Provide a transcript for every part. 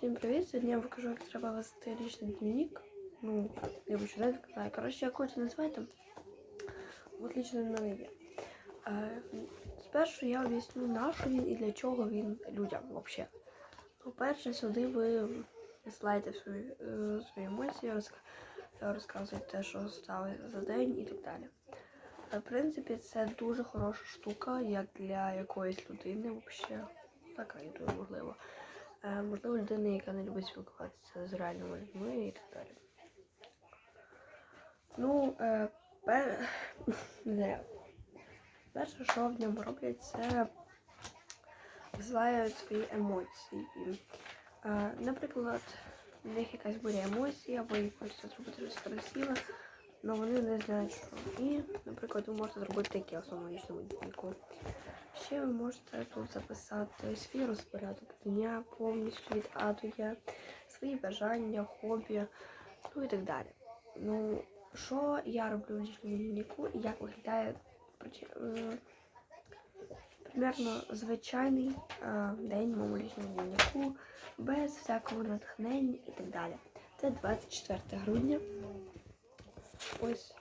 Всім привіт! Сьогодні я покажу, як треба вести лічний дневник. Ну, я ще не знаю. Коротше, як хочете називайте. От лічно в мене є. Е, спершу я об'ясню, на він і для чого він людям взагалі. По-перше, сюди ви висилаєте свої, е, свої емоції, розк... розказуєте, що сталося за день і так далі. В принципі, це дуже хороша штука, як для якоїсь людини взагалі. Така і дуже можливо. Е, можливо, людини, яка не любить спілкуватися з реальними людьми і так далі. Ну, е, перше, що в ньому роблять, це висилають свої емоції. Е, наприклад, в них якась буде емоція, або їм хочеться зробити щось красиве, але вони не знають, що. І, наприклад, ви можете зробити таке в своєму лічному дневнику. Ще ви можете тут записати свій розпорядок дня повністю від А до Я, свої бажання, хобі, ну і так далі. Ну, що я роблю в лічному дневнику і як виглядає е, примерно звичайний е, день моєму лічному дневнику, без всякого натхнення і так далі. Це 24 грудня. Ось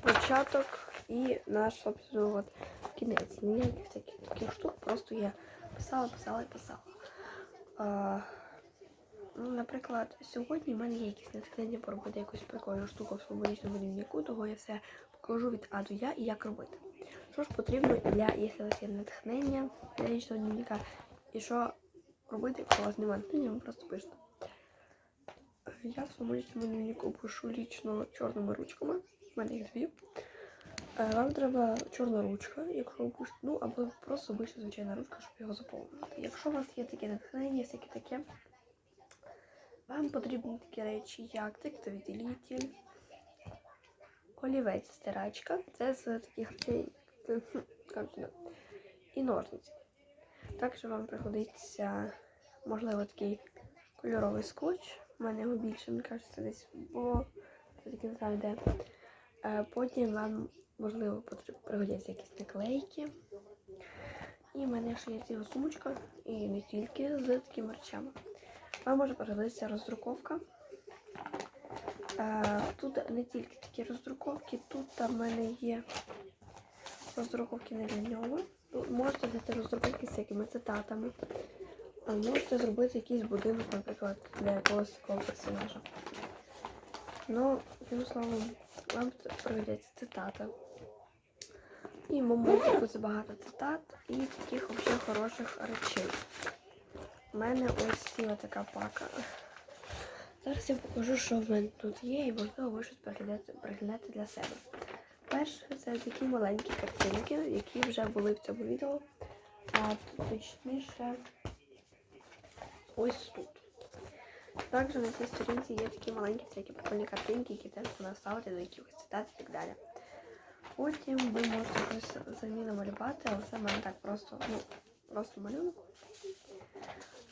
початок і наш, собственно, от кінець. Ніяких всяких таких штук, просто я писала, писала і писала. А, ну, наприклад, сьогодні в мене є якісь натхнення поробити якусь прикольну штуку в своєму лічному дневнику, того я все покажу від А до Я і як робити. Що ж потрібно для, якщо у вас є натхнення для лічного дневника, і що робити, якщо у вас немає натхнення, ви просто пишете. Я в своєму лічному дневнику пишу лічно чорними ручками. У мене їх дві. Е, Вам треба чорна ручка, якщо ви пишете, ну або просто обична звичайна ручка, щоб його заповнити. Якщо у вас є таке натхнення, всяке таке, вам потрібні такі речі, як текстовий делітель, олівець стирачка, це з таких речей, це, да. і ножниці. Також вам пригодиться, можливо, такий кольоровий скотч. У мене його більше, мені кажеться, десь, бо не знаю де. Е, Потім вам, можливо, пригодяться якісь наклейки. І в мене ще є ціла сумочка, і не тільки з такими речами. Вам може пригодитися роздруковка. Е, Тут не тільки такі роздруковки, тут в мене є роздруковки не для нього. Можете взяти роздруковки з якими цитатами. А можете зробити якийсь будинок, наприклад, для якогось такого персонажа. Ну, тим словом, вам пригодяться цитати. І може бути багато цитат і таких взагалі хороших речей. У мене ось ціла така пака. Зараз я покажу, що в мене тут є, і можливо ви щось приглянете, для себе. Перше, це такі маленькі картинки, які вже були в цьому відео. А точніше, ось тут. Також на цій сторінці є такі маленькі всякі прикольні картинки, які теж можна ставити до якихось цитат і так далі. Потім ви можете щось самі намалювати, але це в мене так просто, ну, просто малюнок.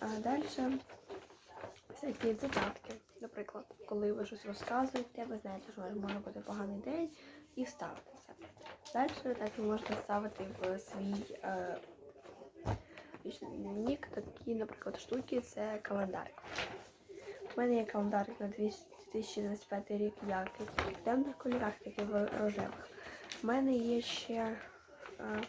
А далі всякі цитатки. Наприклад, коли ви щось розказуєте, ви знаєте, що може бути поганий день, і вставите це. Далі так ви можете ставити в свій е, дневник такі, наприклад, штуки, це календарик. У мене є календарик на 2025 рік, як в темних кольорах, так і в рожевих. У мене є ще е,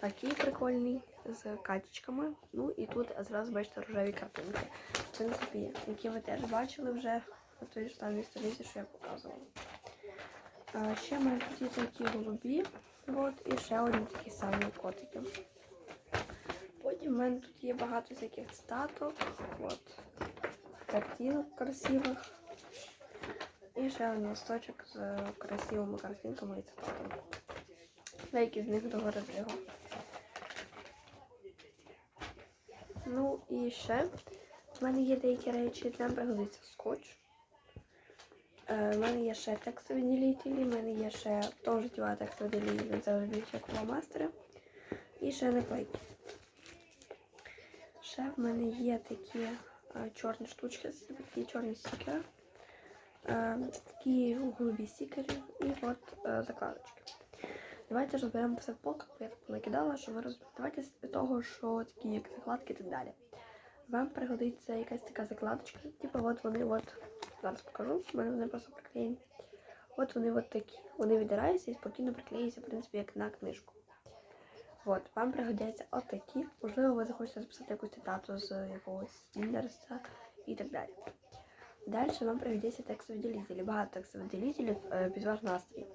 такий прикольний з качечками. Ну і тут зразу бачите рожеві картинки. В принципі, які ви теж бачили вже на той ж самій сторінці, що я показувала. А, ще в мене тут є такі голубі, от, і ще одні такі самі котики. Потім в мене тут є багато всяких цитаток, от, картинок красивих. І ще один листочок з красивими картинками і цитатами. Деякі з них догори його. Ну і ще в мене є деякі речі, нам пригодиться скотч. Е, У мене є ще текстові ділітелі, в мене є ще теж тіла текстові ділітелі, це вже більше фломастери. І ще наклейки. Ще в мене є такі е, чорні штучки, такі чорні стікери, е, такі голубі стікери і от е, закладочки. Давайте розберемо по полках, бо я так накидала, що ви роз... Давайте з того, що такі як закладки і так далі. Вам пригодиться якась така закладочка. Типу, от вони от, зараз покажу, в мене вони просто приклеєні. От вони от такі. Вони віддираються і спокійно приклеюються, в принципі, як на книжку. От, вам пригодяться отакі. Можливо, ви захочете записати якусь цитату з якогось індерса і так далі. Далі вам пригодяться текстові. Багато текстових під ваш настрій.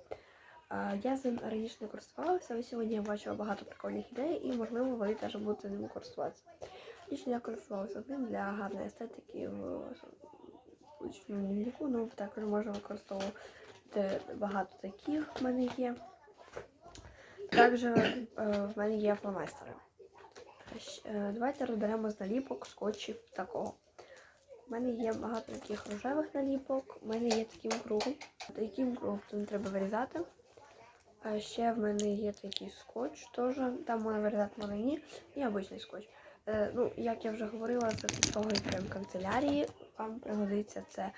Я з ним раніше не користувалася, але сьогодні я бачила багато прикольних ідей і, можливо, ви теж будете ним користуватися. Лічно я користувалася ним для гарної естетики в учному дневнику, ну також можна використовувати багато таких в мене є. Також е, в мене є фломастери. Е, Давайте розберемо з наліпок скотчів такого. У мене є багато таких рожевих наліпок, у мене є таким кругом. Таким кругом то треба вирізати. А ще в мене є такий скотч, теж там можна вирізати малині і обичний скотч. Е, ну, як я вже говорила, це такої прям канцелярії вам пригодиться це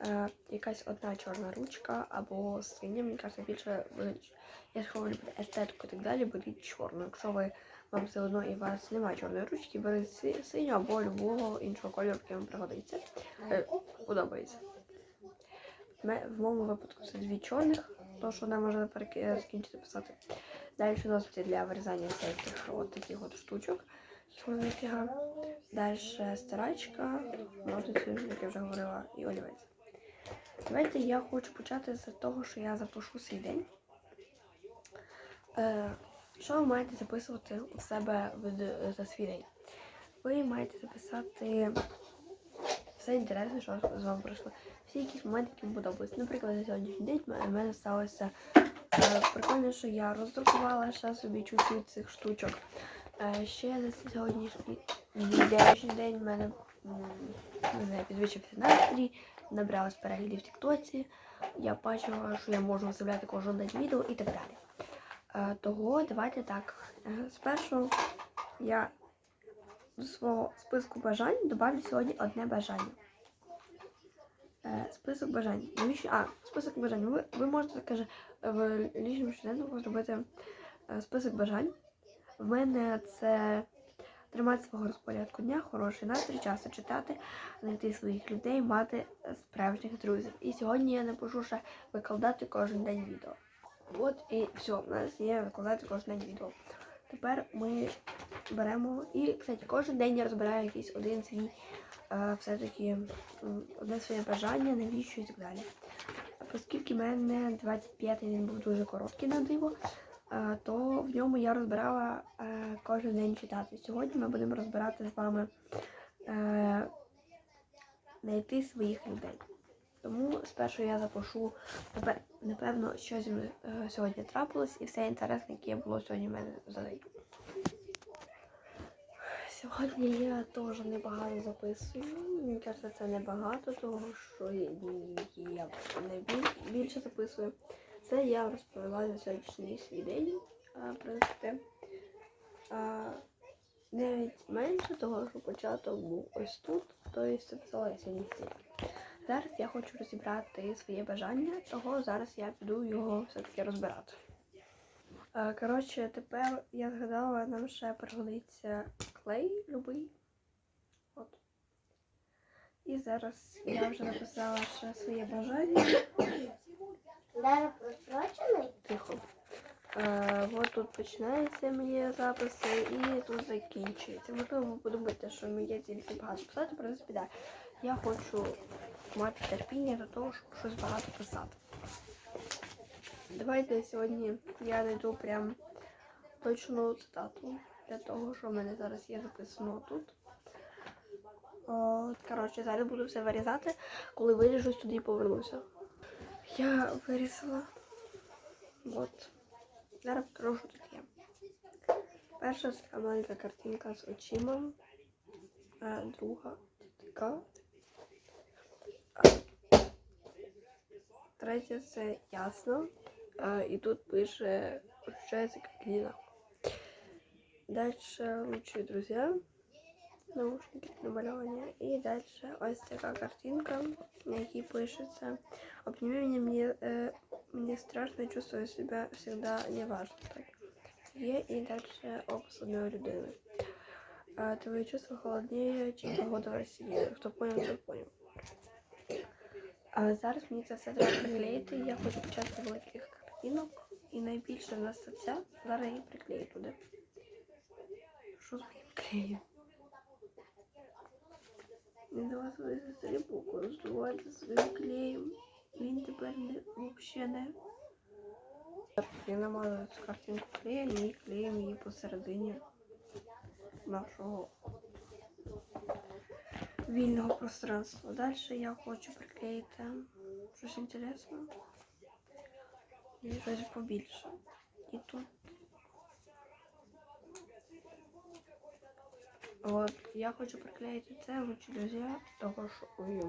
е, якась одна чорна ручка або синя, мені кажеться, більше якщо ви любите естетику і так далі, беріть чорну. Якщо ви вам все одно і у вас немає чорної ручки, беріть си- синю або любого іншого кольору, який вам пригодиться. Е, подобається. В моєму випадку це дві чорних, то що нам можна закінчити писати. Далі носити для вирізання всяких от таких от штучок. Далі стирачка, ножниці, як я вже говорила, і олівець. Давайте я хочу почати з того, що я запишу свій день. Е, що ви маєте записувати у себе в- свій? Ви маєте записати все інтересне, що з вами пройшло. Всі якісь моменти, які вам подобаються. Наприклад, за сьогоднішній день в мене- сталося е, прикольно, що я роздрукувала ще собі чуть-чуть цих штучок. Е, ще за сьогоднішній день, в мене не знаю, підвищився настрій, набралась переглядів в Тіктоці. Я бачила, що я можу виставляти кожен день відео і так далі. Е, того давайте так. Е, спершу я до свого списку бажань добавлю сьогодні одне бажання. Е, список бажань. А, список бажань. Ви, ви можете каже, в лічному щоденнику зробити список бажань. В мене це тримати свого розпорядку дня, хороший настрій, часто читати, знайти своїх людей, мати справжніх друзів. І сьогодні я напишу ще викладати кожен день відео. От і все, у нас є викладати кожен день відео. Тепер ми беремо і, кстати, кожен день я розбираю якийсь один свій е, все-таки одне своє бажання, навіщо і так далі. Оскільки в мене 25-й день був дуже короткий на диво, е, то в ньому я розбирала е, кожен день читати. Сьогодні ми будемо розбирати з вами знайти своїх людей. Тому спершу я запишу, напевно, що зі мною е, сьогодні трапилось і все інтересне, яке було сьогодні в мене за. Сьогодні я теж небагато записую. Мені кажеться, це небагато, того що я не більше записую. Це я розповіла за сьогоднішній свій день, а, в принципі. Навіть менше того, що початок був ось тут, тобто записала я сьогодні стільки. Зараз я хочу розібрати своє бажання, того зараз я піду його все-таки розбирати. Е, Коротше, тепер я згадала, нам ще пригодиться клей любий. От. І зараз я вже написала ще своє бажання. Просрочений? Тихо. Е, от тут починається мої записи і тут закінчується. Можливо, ви подумаєте, що мені тільки багато писати, в принципі, да. Я хочу мати терпіння до того, щоб щось багато писати. Давайте сьогодні я знайду прям точну цитату для того, що в мене зараз є записано тут. От, коротше, зараз буду все вирізати, коли виріжусь туди і повернуся. Я вирізала. От. Зараз покажу, що тут є. Перша така маленька картинка з очима. А друга така. А Третя це ясно. А, і тут пише «Ощущается как Лина». Дальше лучшие друзья. Наушники намалювання. І далі ось така картинка, на якій пишеться Обними меня, мне, э, мне страшно, чувствую себя всегда неважно. Так. Є і далі опис одної людини. А твои чувства холоднее, чем погода в Росії. Хто поняв, той поняв. А зараз мені це все треба приклеїти. Я хочу почати великих картинок. І найбільше в нас ця. Зараз її приклею туди. Що з моїм клеєм? Не до вас ви сестрі користуватися своїм клеєм. Він тепер не взагалі не. Я намазую цю картинку клеєм і клеїмо її посередині нашого вільного пространства. Далі я хочу приклеїти щось інтересне і щось побільше. І тут. От, я хочу приклеїти це в друзі, того що ой,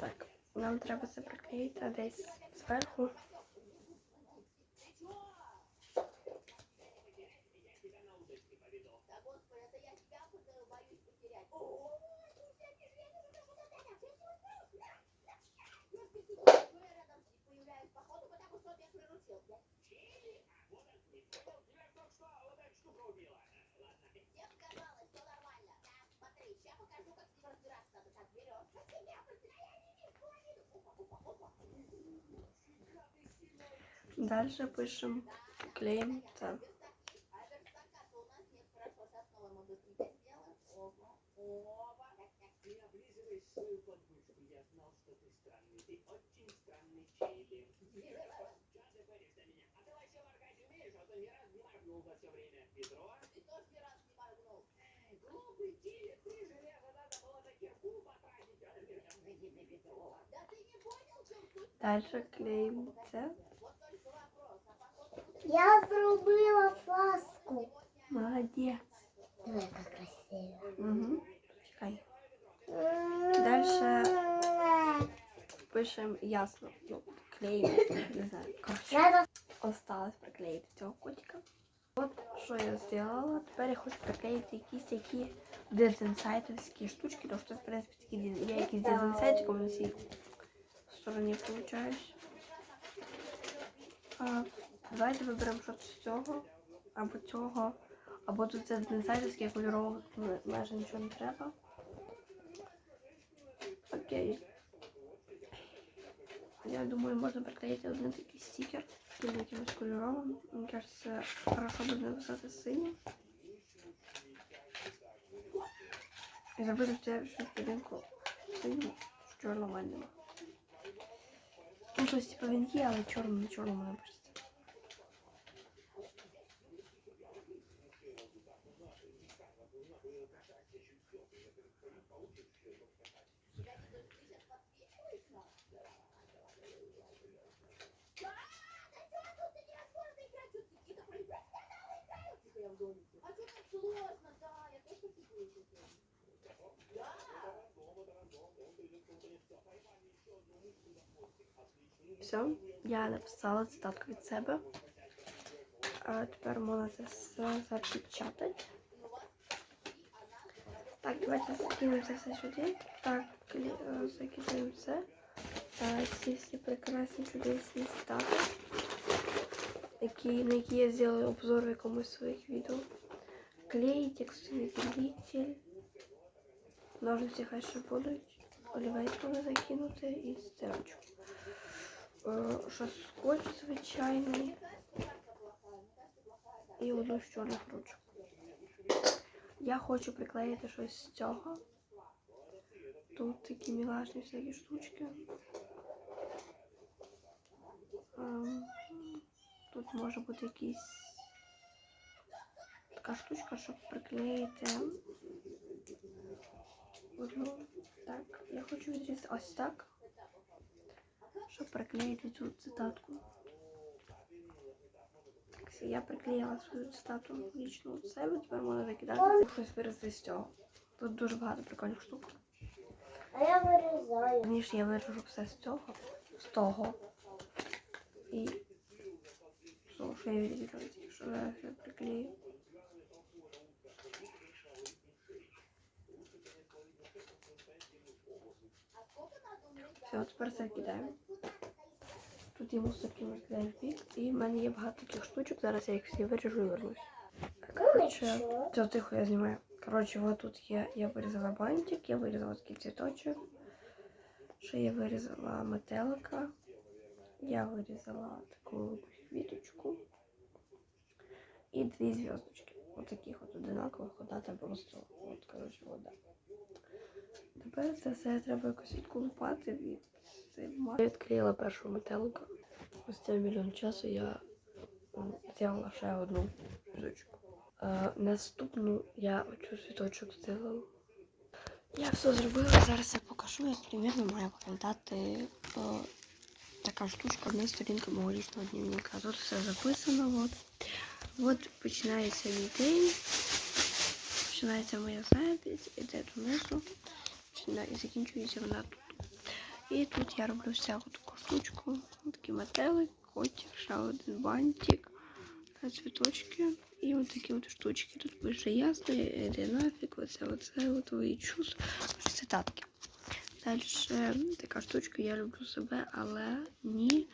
так, нам треба це приклеїти десь зверху. Дальше пишем, клеим. Не облизывай свою подушку. Я знал, что ты странный. Ты очень Дальше клеим це. Я зробила фаску. Молодець. Диви, яка красива. Угу. Чекай. Дальше пишем ясно. Ну, клеїмо. Не знаю. Осталось приклеїти цього котика. От що я зробила. Тепер я хочу приклеїти якісь такі дезінсайтовські штучки, тому що в принципі такі я якісь дезінсайтиком на цій стороні получаюсь. А, давайте виберемо щось з цього, або цього, або тут це дезінсайтовське кольорове, майже нічого не треба. Окей. Я думаю, можна приклеїти один такий стікер з якимось кольоровим. Мені кажется, хорошо буде написати синім. І зробити це всю сторінку синім з чорним мене. Ну, тобто, типу, він є, але чорним на чорному не пишеться. А что так сложно? Да, я тоже хочу выучить. Все, я написала цитатку від себе. А тепер можна це все запечатати. Так, давайте закинемо це все сюди. Так, е, закидаємо це. Е, Ці всі прекрасні чудесні цитати, які, на які я зробила обзор в якомусь своїх відео. Клей, текстовий делитель. Ножниці хай ще будуть. Можна закинути і стирачку. Е, Що звичайний. І одну з чорних ручок. Я хочу приклеїти щось з цього. Тут такі мілашні всякі штучки. Тут може бути якийсь така штучка, щоб приклеїти. Одну. Так, я хочу відрізати ось так, щоб приклеїти цю цитатку. Так, я приклеїла свою цитату лічно від себе, тепер можна викидати щось вирізати з цього. Тут дуже багато прикольних штук. А я вирізаю. Раніше я виріжу все з цього, з того. І що, що я що зараз я приклею. Все, тепер це кидаємо. Тут йому такий розгляд в бік, і в мене є багато таких штучок. Зараз я їх всі виріжу і вернусь. Коротше, все тихо я знімаю. Коротше, вот тут є, я вирізала бантик, я вирізала такий цвіточок. Ще я вирізала метелика. Я вирізала таку квіточку. І дві зв'язочки. От таких от одинакових, одна просто, от, коротше, вода. Тепер це все треба якось відколупати від. Я відклеїла першу метелика. Ось це мільйон часу я зробила ще одну зв'язочку. Е, наступну я оцю світочок зробила. Я все зробила, зараз я покажу, як примірно має виглядати е, така штучка, одна сторінка мого лічного дневника. Тут все записано. От. От починається мій день, починається моя запись, іде донизу, і закінчується вона тут. І тут я роблю всяку таку штучку, такий метелик, котик, ще один бантик, цвіточки і от такі от штучки. Тут пише ясно, іде нафіг, оце, оце, от твої чувства. Цитатки. Далі така штучка, я люблю себе, але ні.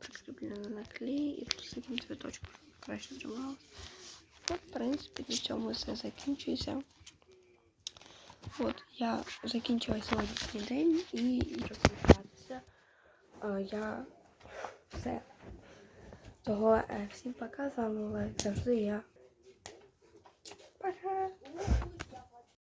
Прикріплено на клей і тут таким цвіточком, краще трималося. В принципі, на цьому все закінчується. От, я закінчила сьогоднішній день і розповідатися. Е, Я все. Того е, всім пока, з вами завжди я. Пока!